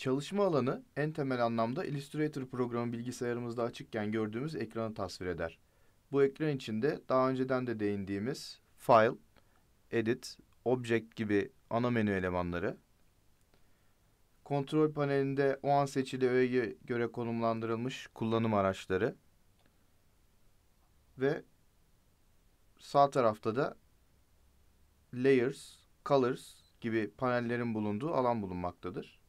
Çalışma alanı en temel anlamda Illustrator programı bilgisayarımızda açıkken gördüğümüz ekranı tasvir eder. Bu ekran içinde daha önceden de değindiğimiz File, Edit, Object gibi ana menü elemanları, kontrol panelinde o an seçili öğeye göre konumlandırılmış kullanım araçları ve sağ tarafta da Layers, Colors gibi panellerin bulunduğu alan bulunmaktadır.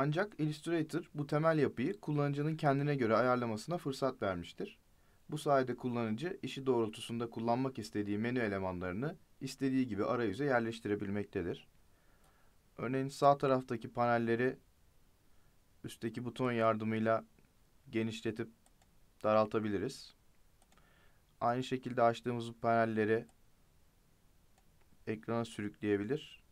Ancak Illustrator bu temel yapıyı kullanıcının kendine göre ayarlamasına fırsat vermiştir. Bu sayede kullanıcı işi doğrultusunda kullanmak istediği menü elemanlarını istediği gibi arayüze yerleştirebilmektedir. Örneğin sağ taraftaki panelleri üstteki buton yardımıyla genişletip daraltabiliriz. Aynı şekilde açtığımız panelleri ekrana sürükleyebilir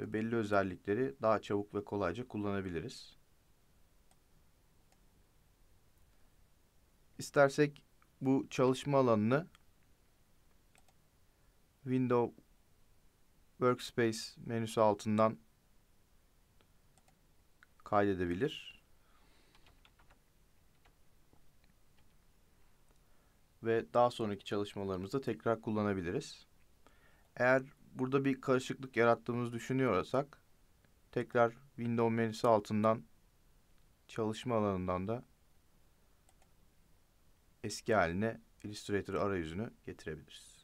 ve belli özellikleri daha çabuk ve kolayca kullanabiliriz. İstersek bu çalışma alanını Windows Workspace menüsü altından kaydedebilir. Ve daha sonraki çalışmalarımızda tekrar kullanabiliriz. Eğer burada bir karışıklık yarattığımızı düşünüyorsak tekrar Windows menüsü altından çalışma alanından da eski haline Illustrator arayüzünü getirebiliriz.